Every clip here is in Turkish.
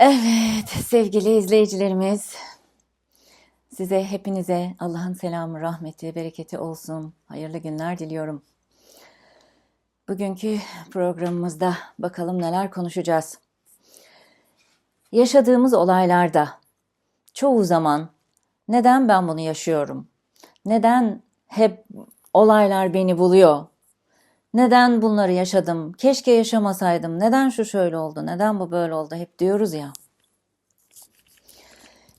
Evet sevgili izleyicilerimiz size hepinize Allah'ın selamı, rahmeti, bereketi olsun. Hayırlı günler diliyorum. Bugünkü programımızda bakalım neler konuşacağız. Yaşadığımız olaylarda çoğu zaman neden ben bunu yaşıyorum? Neden hep olaylar beni buluyor? Neden bunları yaşadım? Keşke yaşamasaydım. Neden şu şöyle oldu? Neden bu böyle oldu? Hep diyoruz ya.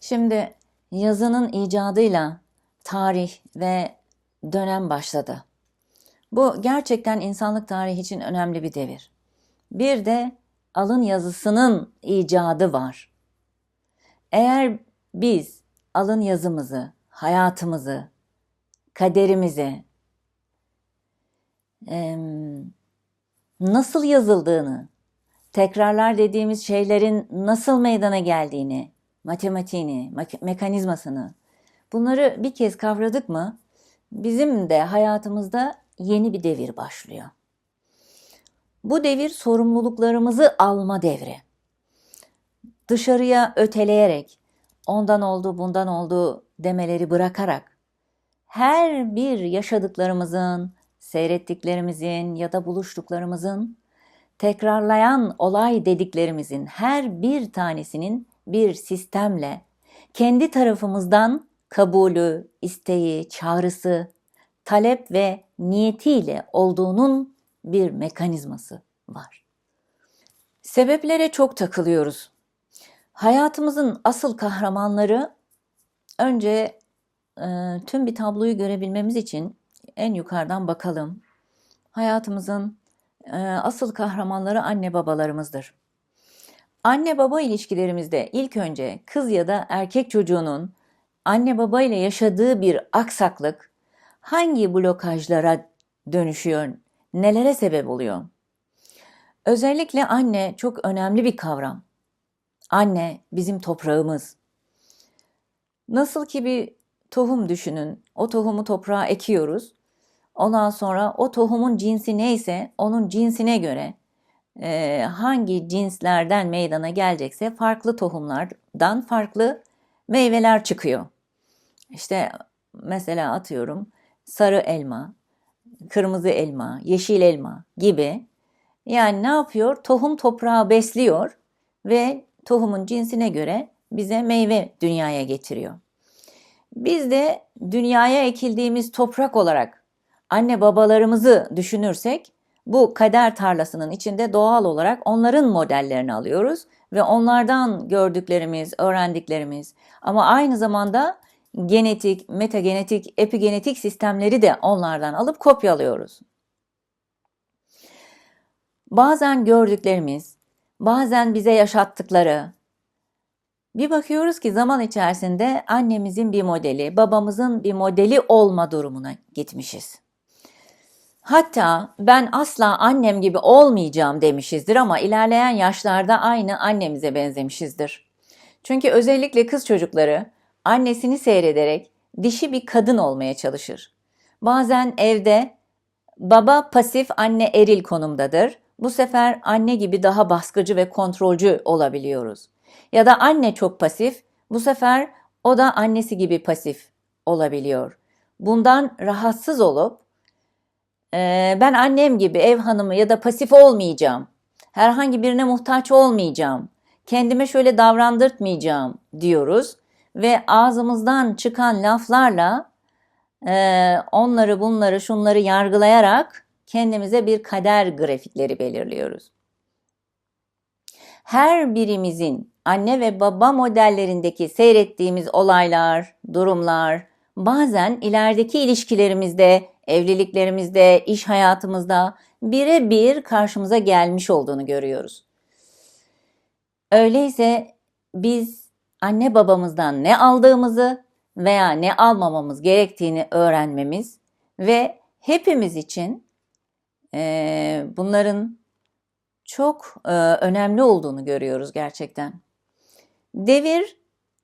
Şimdi yazının icadıyla tarih ve dönem başladı. Bu gerçekten insanlık tarihi için önemli bir devir. Bir de alın yazısının icadı var. Eğer biz alın yazımızı, hayatımızı, kaderimizi nasıl yazıldığını, tekrarlar dediğimiz şeylerin nasıl meydana geldiğini, matematiğini, mek- mekanizmasını bunları bir kez kavradık mı bizim de hayatımızda yeni bir devir başlıyor. Bu devir sorumluluklarımızı alma devri. Dışarıya öteleyerek, ondan oldu, bundan oldu demeleri bırakarak her bir yaşadıklarımızın, seyrettiklerimizin ya da buluştuklarımızın tekrarlayan olay dediklerimizin her bir tanesinin bir sistemle kendi tarafımızdan kabulü, isteği, çağrısı, talep ve niyetiyle olduğunun bir mekanizması var. Sebeplere çok takılıyoruz. Hayatımızın asıl kahramanları önce e, tüm bir tabloyu görebilmemiz için en yukarıdan bakalım. Hayatımızın e, asıl kahramanları anne babalarımızdır. Anne baba ilişkilerimizde ilk önce kız ya da erkek çocuğunun anne baba ile yaşadığı bir aksaklık hangi blokajlara dönüşüyor, nelere sebep oluyor? Özellikle anne çok önemli bir kavram. Anne bizim toprağımız. Nasıl ki bir tohum düşünün. O tohumu toprağa ekiyoruz. Ondan sonra o tohumun cinsi neyse onun cinsine göre e, hangi cinslerden meydana gelecekse farklı tohumlardan farklı meyveler çıkıyor. İşte mesela atıyorum sarı elma, kırmızı elma, yeşil elma gibi. Yani ne yapıyor? Tohum toprağı besliyor ve tohumun cinsine göre bize meyve dünyaya getiriyor. Biz de dünyaya ekildiğimiz toprak olarak anne babalarımızı düşünürsek bu kader tarlasının içinde doğal olarak onların modellerini alıyoruz ve onlardan gördüklerimiz, öğrendiklerimiz ama aynı zamanda genetik, metagenetik, epigenetik sistemleri de onlardan alıp kopyalıyoruz. Bazen gördüklerimiz, bazen bize yaşattıkları, bir bakıyoruz ki zaman içerisinde annemizin bir modeli, babamızın bir modeli olma durumuna gitmişiz. Hatta ben asla annem gibi olmayacağım demişizdir ama ilerleyen yaşlarda aynı annemize benzemişizdir. Çünkü özellikle kız çocukları annesini seyrederek dişi bir kadın olmaya çalışır. Bazen evde baba pasif, anne eril konumdadır. Bu sefer anne gibi daha baskıcı ve kontrolcü olabiliyoruz. Ya da anne çok pasif, bu sefer o da annesi gibi pasif olabiliyor. Bundan rahatsız olup "Ee, ben annem gibi ev hanımı ya da pasif olmayacağım. Herhangi birine muhtaç olmayacağım. Kendime şöyle davrandırtmayacağım diyoruz ve ağzımızdan çıkan laflarla e, onları bunları şunları yargılayarak kendimize bir kader grafikleri belirliyoruz. Her birimizin anne ve baba modellerindeki seyrettiğimiz olaylar, durumlar bazen ilerideki ilişkilerimizde, evliliklerimizde, iş hayatımızda birebir karşımıza gelmiş olduğunu görüyoruz. Öyleyse biz anne babamızdan ne aldığımızı veya ne almamamız gerektiğini öğrenmemiz ve hepimiz için eee, bunların çok e, önemli olduğunu görüyoruz gerçekten. Devir,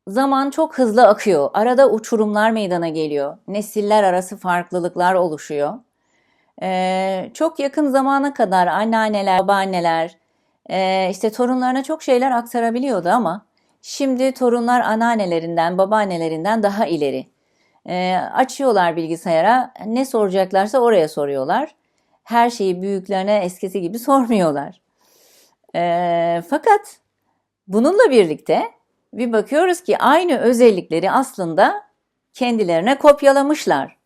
zaman çok hızlı akıyor. Arada uçurumlar meydana geliyor. Nesiller arası farklılıklar oluşuyor. E, çok yakın zamana kadar anneanneler, babaanneler e, işte torunlarına çok şeyler aktarabiliyordu ama şimdi torunlar anneannelerinden, babaannelerinden daha ileri. E, açıyorlar bilgisayara, ne soracaklarsa oraya soruyorlar. Her şeyi büyüklerine eskisi gibi sormuyorlar. E, fakat bununla birlikte bir bakıyoruz ki aynı özellikleri aslında kendilerine kopyalamışlar.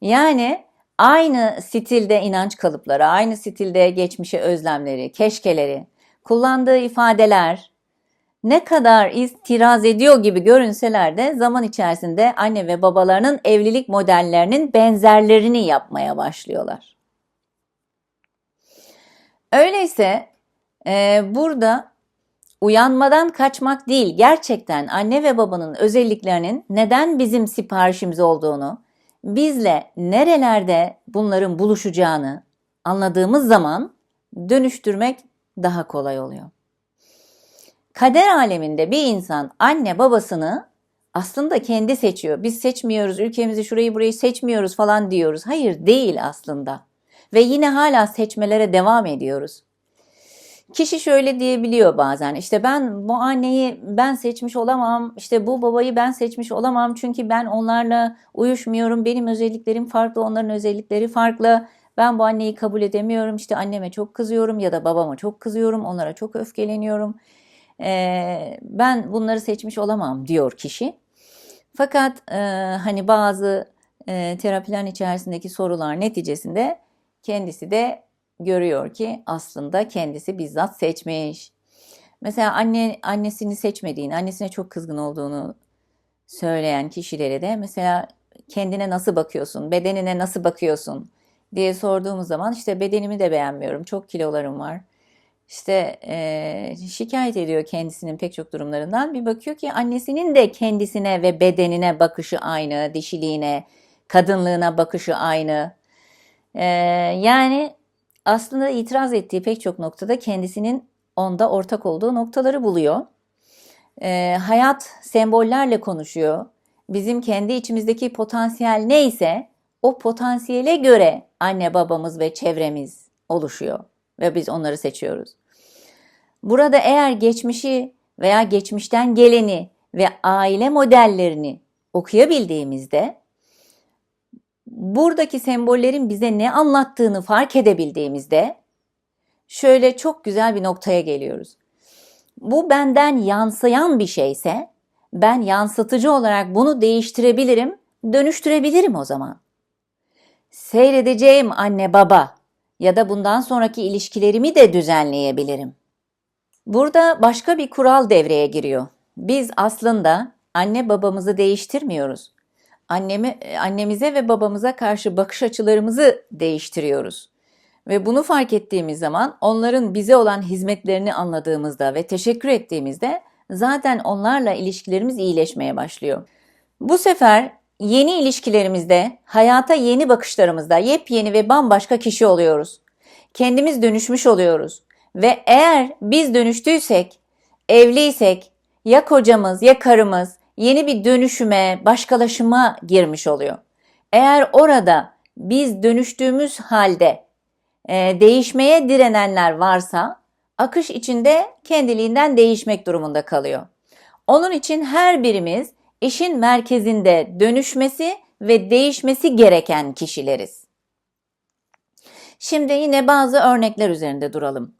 Yani aynı stilde inanç kalıpları, aynı stilde geçmişe özlemleri, keşkeleri, kullandığı ifadeler ne kadar istiraz ediyor gibi görünseler de zaman içerisinde anne ve babalarının evlilik modellerinin benzerlerini yapmaya başlıyorlar. Öyleyse e, burada uyanmadan kaçmak değil, gerçekten anne ve babanın özelliklerinin neden bizim siparişimiz olduğunu, bizle nerelerde bunların buluşacağını anladığımız zaman dönüştürmek daha kolay oluyor. Kader aleminde bir insan anne babasını aslında kendi seçiyor. Biz seçmiyoruz, ülkemizi şurayı burayı seçmiyoruz falan diyoruz. Hayır değil aslında. Ve yine hala seçmelere devam ediyoruz. Kişi şöyle diyebiliyor bazen işte ben bu anneyi ben seçmiş olamam işte bu babayı ben seçmiş olamam çünkü ben onlarla uyuşmuyorum benim özelliklerim farklı onların özellikleri farklı ben bu anneyi kabul edemiyorum işte anneme çok kızıyorum ya da babama çok kızıyorum onlara çok öfkeleniyorum ee, ben bunları seçmiş olamam diyor kişi. Fakat e, hani bazı e, terapilerin içerisindeki sorular neticesinde kendisi de görüyor ki aslında kendisi bizzat seçmiş. Mesela anne annesini seçmediğini, annesine çok kızgın olduğunu söyleyen kişilere de mesela kendine nasıl bakıyorsun, bedenine nasıl bakıyorsun diye sorduğumuz zaman işte bedenimi de beğenmiyorum, çok kilolarım var. İşte e, şikayet ediyor kendisinin pek çok durumlarından. Bir bakıyor ki annesinin de kendisine ve bedenine bakışı aynı, dişiliğine, kadınlığına bakışı aynı. E, yani aslında itiraz ettiği pek çok noktada kendisinin onda ortak olduğu noktaları buluyor. E, hayat sembollerle konuşuyor. Bizim kendi içimizdeki potansiyel neyse o potansiyele göre anne babamız ve çevremiz oluşuyor ve biz onları seçiyoruz. Burada eğer geçmişi veya geçmişten geleni ve aile modellerini okuyabildiğimizde buradaki sembollerin bize ne anlattığını fark edebildiğimizde şöyle çok güzel bir noktaya geliyoruz. Bu benden yansıyan bir şeyse ben yansıtıcı olarak bunu değiştirebilirim, dönüştürebilirim o zaman. Seyredeceğim anne baba ya da bundan sonraki ilişkilerimi de düzenleyebilirim. Burada başka bir kural devreye giriyor. Biz aslında anne babamızı değiştirmiyoruz annemi, annemize ve babamıza karşı bakış açılarımızı değiştiriyoruz. Ve bunu fark ettiğimiz zaman onların bize olan hizmetlerini anladığımızda ve teşekkür ettiğimizde zaten onlarla ilişkilerimiz iyileşmeye başlıyor. Bu sefer yeni ilişkilerimizde, hayata yeni bakışlarımızda yepyeni ve bambaşka kişi oluyoruz. Kendimiz dönüşmüş oluyoruz. Ve eğer biz dönüştüysek, evliysek, ya kocamız ya karımız yeni bir dönüşüme, başkalaşıma girmiş oluyor. Eğer orada biz dönüştüğümüz halde e, değişmeye direnenler varsa akış içinde kendiliğinden değişmek durumunda kalıyor. Onun için her birimiz işin merkezinde dönüşmesi ve değişmesi gereken kişileriz. Şimdi yine bazı örnekler üzerinde duralım.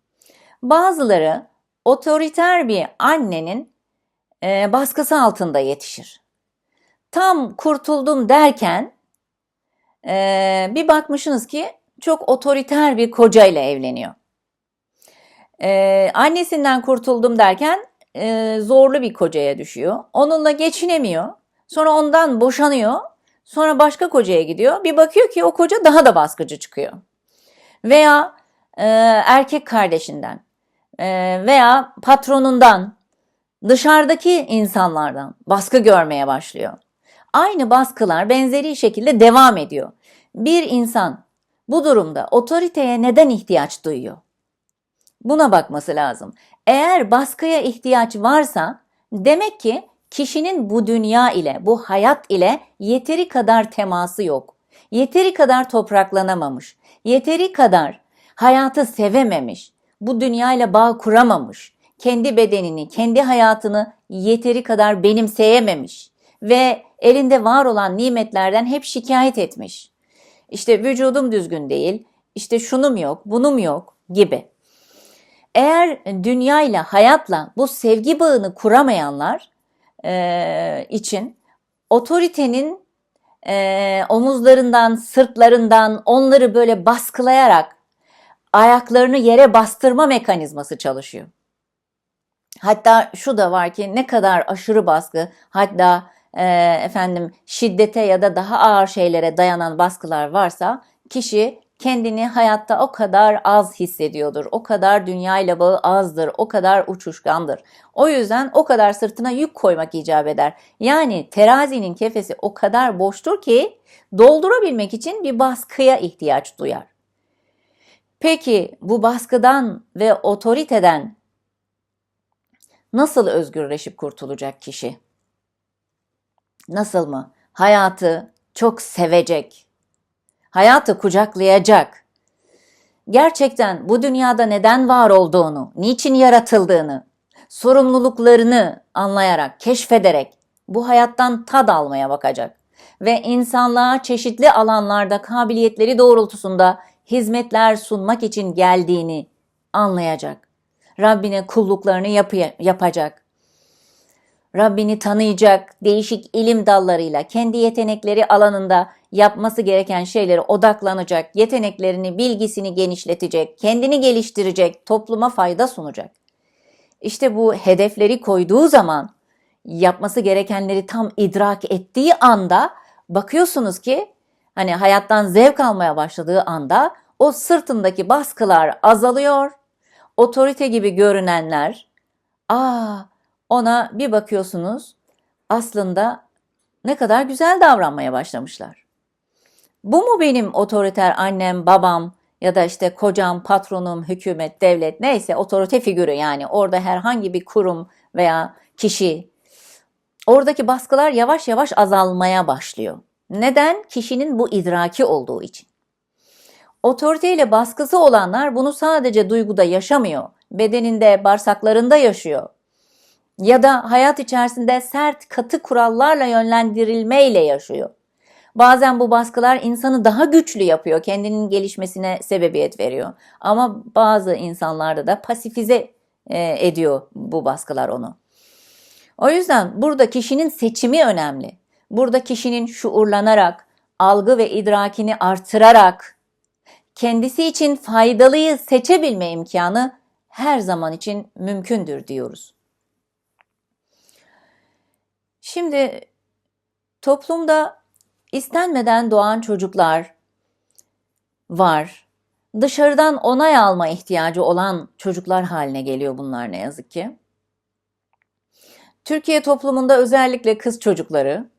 Bazıları otoriter bir annenin e, baskısı altında yetişir. Tam kurtuldum derken e, bir bakmışsınız ki çok otoriter bir koca ile evleniyor. E, annesinden kurtuldum derken e, zorlu bir kocaya düşüyor. Onunla geçinemiyor. Sonra ondan boşanıyor. Sonra başka kocaya gidiyor. Bir bakıyor ki o koca daha da baskıcı çıkıyor. Veya e, erkek kardeşinden e, veya patronundan dışarıdaki insanlardan baskı görmeye başlıyor. Aynı baskılar benzeri şekilde devam ediyor. Bir insan bu durumda otoriteye neden ihtiyaç duyuyor? Buna bakması lazım. Eğer baskıya ihtiyaç varsa demek ki kişinin bu dünya ile, bu hayat ile yeteri kadar teması yok. Yeteri kadar topraklanamamış. Yeteri kadar hayatı sevememiş. bu dünyayla bağ kuramamış. Kendi bedenini, kendi hayatını yeteri kadar benimseyememiş ve elinde var olan nimetlerden hep şikayet etmiş. İşte vücudum düzgün değil, işte şunum yok, bunum yok gibi. Eğer dünyayla, hayatla bu sevgi bağını kuramayanlar e, için otoritenin e, omuzlarından, sırtlarından onları böyle baskılayarak ayaklarını yere bastırma mekanizması çalışıyor. Hatta şu da var ki ne kadar aşırı baskı, hatta e, efendim şiddete ya da daha ağır şeylere dayanan baskılar varsa kişi kendini hayatta o kadar az hissediyordur. O kadar dünyayla bağı azdır. O kadar uçuşkandır. O yüzden o kadar sırtına yük koymak icap eder. Yani terazinin kefesi o kadar boştur ki doldurabilmek için bir baskıya ihtiyaç duyar. Peki bu baskıdan ve otoriteden nasıl özgürleşip kurtulacak kişi? Nasıl mı? Hayatı çok sevecek, hayatı kucaklayacak. Gerçekten bu dünyada neden var olduğunu, niçin yaratıldığını, sorumluluklarını anlayarak, keşfederek bu hayattan tad almaya bakacak ve insanlığa çeşitli alanlarda kabiliyetleri doğrultusunda hizmetler sunmak için geldiğini anlayacak. Rabbine kulluklarını yapı- yapacak. Rabbini tanıyacak, değişik ilim dallarıyla kendi yetenekleri alanında yapması gereken şeylere odaklanacak, yeteneklerini, bilgisini genişletecek, kendini geliştirecek, topluma fayda sunacak. İşte bu hedefleri koyduğu zaman yapması gerekenleri tam idrak ettiği anda bakıyorsunuz ki hani hayattan zevk almaya başladığı anda o sırtındaki baskılar azalıyor. Otorite gibi görünenler aa ona bir bakıyorsunuz aslında ne kadar güzel davranmaya başlamışlar. Bu mu benim otoriter annem, babam ya da işte kocam, patronum, hükümet, devlet neyse otorite figürü yani orada herhangi bir kurum veya kişi oradaki baskılar yavaş yavaş azalmaya başlıyor. Neden? Kişinin bu idraki olduğu için. Otoriteyle baskısı olanlar bunu sadece duyguda yaşamıyor. Bedeninde, bağırsaklarında yaşıyor. Ya da hayat içerisinde sert, katı kurallarla yönlendirilmeyle yaşıyor. Bazen bu baskılar insanı daha güçlü yapıyor, kendinin gelişmesine sebebiyet veriyor. Ama bazı insanlarda da pasifize e, ediyor bu baskılar onu. O yüzden burada kişinin seçimi önemli. Burada kişinin şuurlanarak, algı ve idrakini artırarak, kendisi için faydalıyı seçebilme imkanı her zaman için mümkündür diyoruz. Şimdi toplumda istenmeden doğan çocuklar var. Dışarıdan onay alma ihtiyacı olan çocuklar haline geliyor bunlar ne yazık ki. Türkiye toplumunda özellikle kız çocukları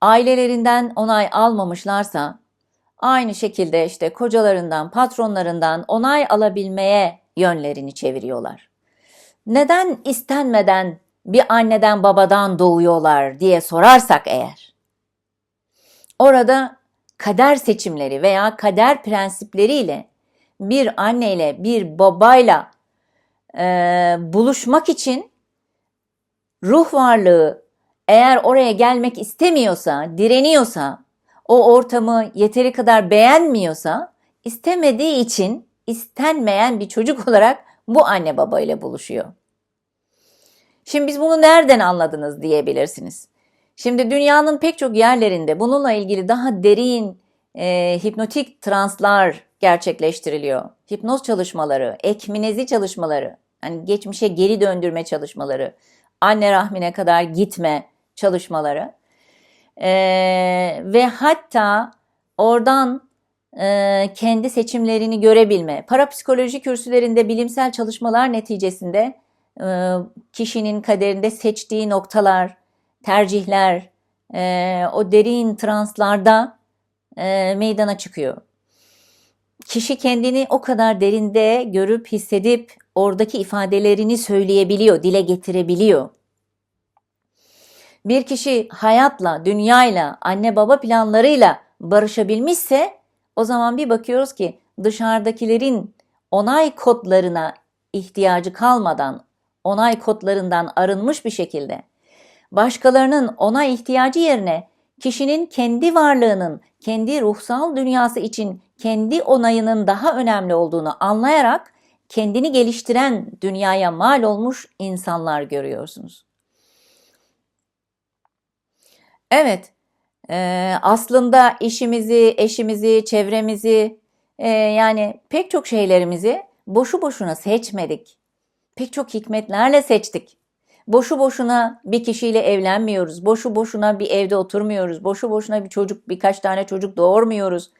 ailelerinden onay almamışlarsa aynı şekilde işte kocalarından, patronlarından onay alabilmeye yönlerini çeviriyorlar. Neden istenmeden bir anneden babadan doğuyorlar diye sorarsak eğer, orada kader seçimleri veya kader prensipleriyle bir anneyle bir babayla e, buluşmak için ruh varlığı eğer oraya gelmek istemiyorsa, direniyorsa, o ortamı yeteri kadar beğenmiyorsa, istemediği için istenmeyen bir çocuk olarak bu anne babayla buluşuyor. Şimdi biz bunu nereden anladınız diyebilirsiniz. Şimdi dünyanın pek çok yerlerinde bununla ilgili daha derin e, hipnotik translar gerçekleştiriliyor. Hipnoz çalışmaları, ekminezi çalışmaları, hani geçmişe geri döndürme çalışmaları, anne rahmine kadar gitme çalışmaları e, ve hatta oradan e, kendi seçimlerini görebilme. Parapsikoloji kürsülerinde bilimsel çalışmalar neticesinde e, kişinin kaderinde seçtiği noktalar, tercihler, e, o derin translarda e, meydana çıkıyor. Kişi kendini o kadar derinde görüp hissedip oradaki ifadelerini söyleyebiliyor, dile getirebiliyor. Bir kişi hayatla, dünyayla, anne baba planlarıyla barışabilmişse o zaman bir bakıyoruz ki dışarıdakilerin onay kodlarına ihtiyacı kalmadan, onay kodlarından arınmış bir şekilde başkalarının onay ihtiyacı yerine kişinin kendi varlığının, kendi ruhsal dünyası için kendi onayının daha önemli olduğunu anlayarak kendini geliştiren dünyaya mal olmuş insanlar görüyorsunuz. Evet, e, aslında işimizi, eşimizi, çevremizi, e, yani pek çok şeylerimizi boşu boşuna seçmedik. Pek çok hikmetlerle seçtik. Boşu boşuna bir kişiyle evlenmiyoruz. Boşu boşuna bir evde oturmuyoruz. Boşu boşuna bir çocuk, birkaç tane çocuk doğurmuyoruz.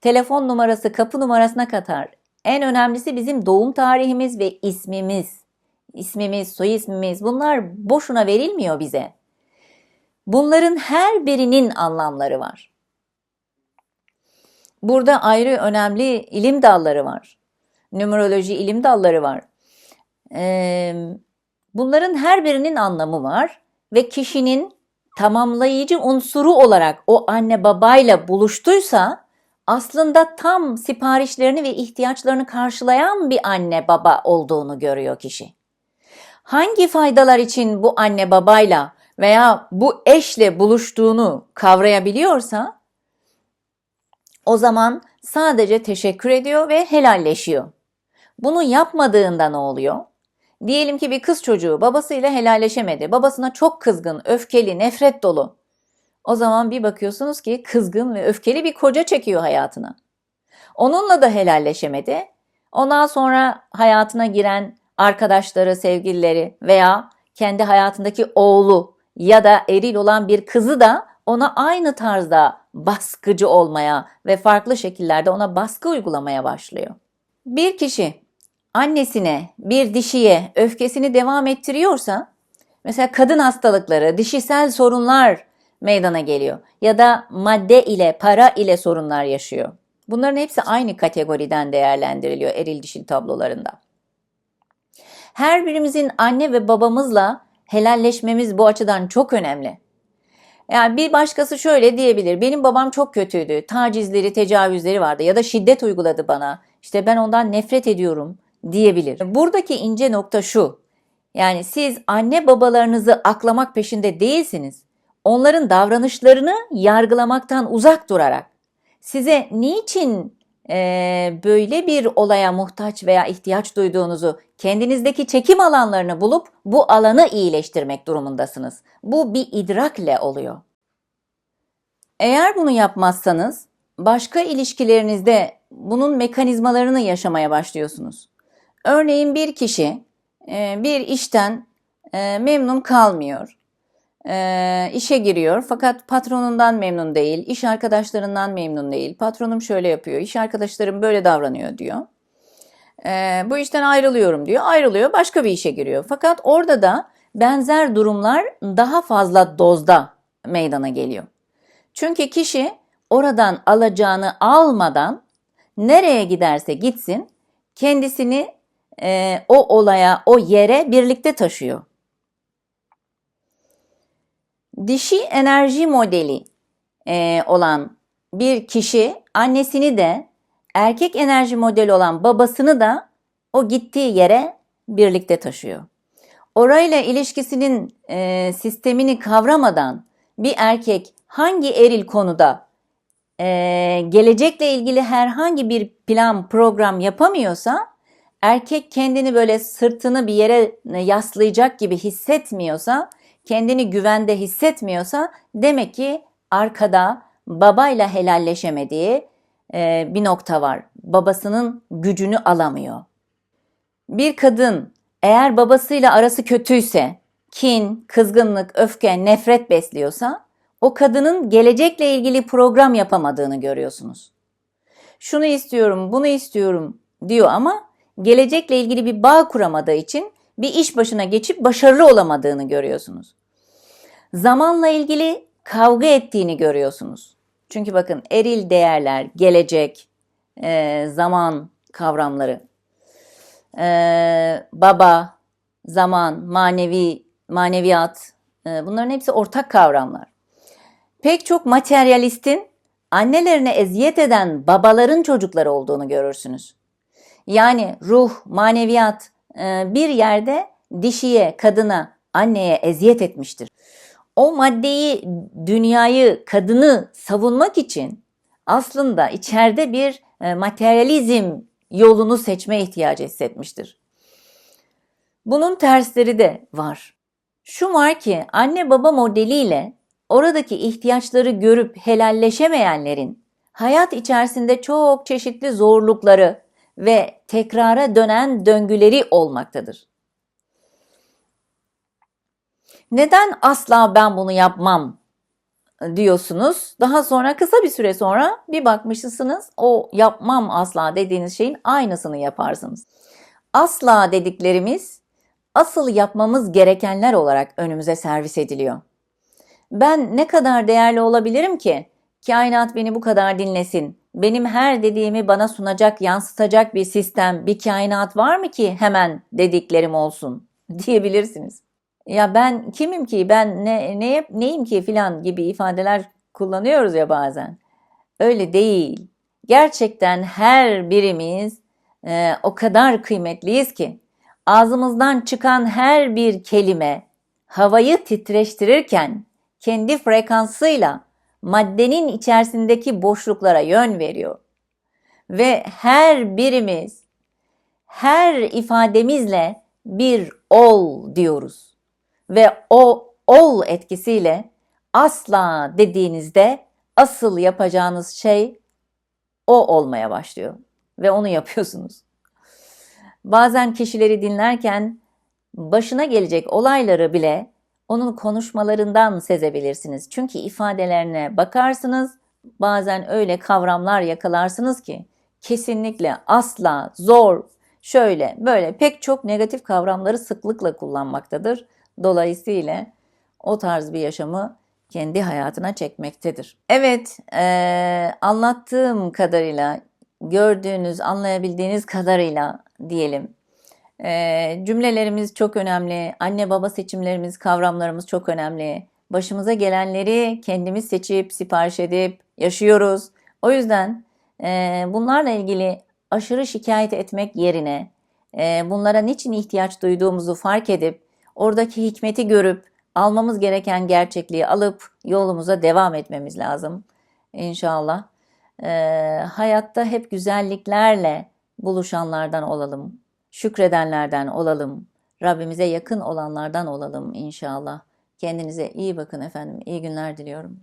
Telefon numarası kapı numarasına katar. En önemlisi bizim doğum tarihimiz ve ismimiz. İsmimiz, soy ismimiz bunlar boşuna verilmiyor bize. Bunların her birinin anlamları var. Burada ayrı önemli ilim dalları var. Numeroloji ilim dalları var. Bunların her birinin anlamı var ve kişinin tamamlayıcı unsuru olarak o anne babayla buluştuysa aslında tam siparişlerini ve ihtiyaçlarını karşılayan bir anne baba olduğunu görüyor kişi. Hangi faydalar için bu anne babayla veya bu eşle buluştuğunu kavrayabiliyorsa o zaman sadece teşekkür ediyor ve helalleşiyor. Bunu yapmadığında ne oluyor? Diyelim ki bir kız çocuğu babasıyla helalleşemedi. Babasına çok kızgın, öfkeli, nefret dolu. O zaman bir bakıyorsunuz ki kızgın ve öfkeli bir koca çekiyor hayatına. Onunla da helalleşemedi. Ondan sonra hayatına giren arkadaşları, sevgilileri veya kendi hayatındaki oğlu ya da eril olan bir kızı da ona aynı tarzda baskıcı olmaya ve farklı şekillerde ona baskı uygulamaya başlıyor. Bir kişi annesine, bir dişiye öfkesini devam ettiriyorsa, mesela kadın hastalıkları, dişisel sorunlar meydana geliyor ya da madde ile, para ile sorunlar yaşıyor. Bunların hepsi aynı kategoriden değerlendiriliyor eril dişil tablolarında. Her birimizin anne ve babamızla helalleşmemiz bu açıdan çok önemli. Yani bir başkası şöyle diyebilir. Benim babam çok kötüydü. Tacizleri, tecavüzleri vardı ya da şiddet uyguladı bana. İşte ben ondan nefret ediyorum diyebilir. Buradaki ince nokta şu. Yani siz anne babalarınızı aklamak peşinde değilsiniz. Onların davranışlarını yargılamaktan uzak durarak size niçin e, böyle bir olaya muhtaç veya ihtiyaç duyduğunuzu kendinizdeki çekim alanlarını bulup bu alanı iyileştirmek durumundasınız. Bu bir idrakle oluyor. Eğer bunu yapmazsanız başka ilişkilerinizde bunun mekanizmalarını yaşamaya başlıyorsunuz. Örneğin bir kişi e, bir işten e, memnun kalmıyor. E, işe giriyor fakat patronundan memnun değil, iş arkadaşlarından memnun değil. Patronum şöyle yapıyor, iş arkadaşlarım böyle davranıyor diyor. Bu işten ayrılıyorum diyor. Ayrılıyor, başka bir işe giriyor. Fakat orada da benzer durumlar daha fazla dozda meydana geliyor. Çünkü kişi oradan alacağını almadan nereye giderse gitsin kendisini e, o olaya, o yere birlikte taşıyor. Dişi enerji modeli e, olan bir kişi annesini de erkek enerji modeli olan babasını da o gittiği yere birlikte taşıyor. Orayla ilişkisinin e, sistemini kavramadan bir erkek hangi eril konuda e, gelecekle ilgili herhangi bir plan program yapamıyorsa erkek kendini böyle sırtını bir yere yaslayacak gibi hissetmiyorsa, kendini güvende hissetmiyorsa demek ki arkada babayla helalleşemediği e, bir nokta var. Babasının gücünü alamıyor. Bir kadın eğer babasıyla arası kötüyse, kin, kızgınlık, öfke, nefret besliyorsa o kadının gelecekle ilgili program yapamadığını görüyorsunuz. Şunu istiyorum, bunu istiyorum diyor ama gelecekle ilgili bir bağ kuramadığı için bir iş başına geçip başarılı olamadığını görüyorsunuz. Zamanla ilgili kavga ettiğini görüyorsunuz. Çünkü bakın eril değerler, gelecek, e, zaman kavramları, e, baba, zaman, manevi, maneviyat e, bunların hepsi ortak kavramlar. Pek çok materyalistin annelerine eziyet eden babaların çocukları olduğunu görürsünüz. Yani ruh, maneviyat bir yerde dişiye, kadına, anneye eziyet etmiştir. O maddeyi, dünyayı, kadını savunmak için aslında içeride bir e, materyalizm yolunu seçme ihtiyacı hissetmiştir. Bunun tersleri de var. Şu var ki anne baba modeliyle oradaki ihtiyaçları görüp helalleşemeyenlerin hayat içerisinde çok çeşitli zorlukları ve tekrara dönen döngüleri olmaktadır. Neden asla ben bunu yapmam diyorsunuz. Daha sonra kısa bir süre sonra bir bakmışsınız o yapmam asla dediğiniz şeyin aynısını yaparsınız. Asla dediklerimiz asıl yapmamız gerekenler olarak önümüze servis ediliyor. Ben ne kadar değerli olabilirim ki kainat beni bu kadar dinlesin? Benim her dediğimi bana sunacak, yansıtacak bir sistem, bir kainat var mı ki hemen dediklerim olsun diyebilirsiniz. Ya ben kimim ki, ben ne, ne neyim ki filan gibi ifadeler kullanıyoruz ya bazen. Öyle değil. Gerçekten her birimiz e, o kadar kıymetliyiz ki ağzımızdan çıkan her bir kelime havayı titreştirirken kendi frekansıyla maddenin içerisindeki boşluklara yön veriyor. Ve her birimiz her ifademizle bir ol diyoruz. Ve o ol etkisiyle asla dediğinizde asıl yapacağınız şey o olmaya başlıyor ve onu yapıyorsunuz. Bazen kişileri dinlerken başına gelecek olayları bile onun konuşmalarından sezebilirsiniz. Çünkü ifadelerine bakarsınız, bazen öyle kavramlar yakalarsınız ki kesinlikle asla, zor, şöyle, böyle pek çok negatif kavramları sıklıkla kullanmaktadır. Dolayısıyla o tarz bir yaşamı kendi hayatına çekmektedir. Evet, e, anlattığım kadarıyla, gördüğünüz, anlayabildiğiniz kadarıyla diyelim. E, cümlelerimiz çok önemli, anne baba seçimlerimiz, kavramlarımız çok önemli. Başımıza gelenleri kendimiz seçip, sipariş edip yaşıyoruz. O yüzden e, bunlarla ilgili aşırı şikayet etmek yerine e, bunlara niçin ihtiyaç duyduğumuzu fark edip oradaki hikmeti görüp almamız gereken gerçekliği alıp yolumuza devam etmemiz lazım inşallah. E, hayatta hep güzelliklerle buluşanlardan olalım, şükredenlerden olalım, Rabbimize yakın olanlardan olalım inşallah. Kendinize iyi bakın efendim. İyi günler diliyorum.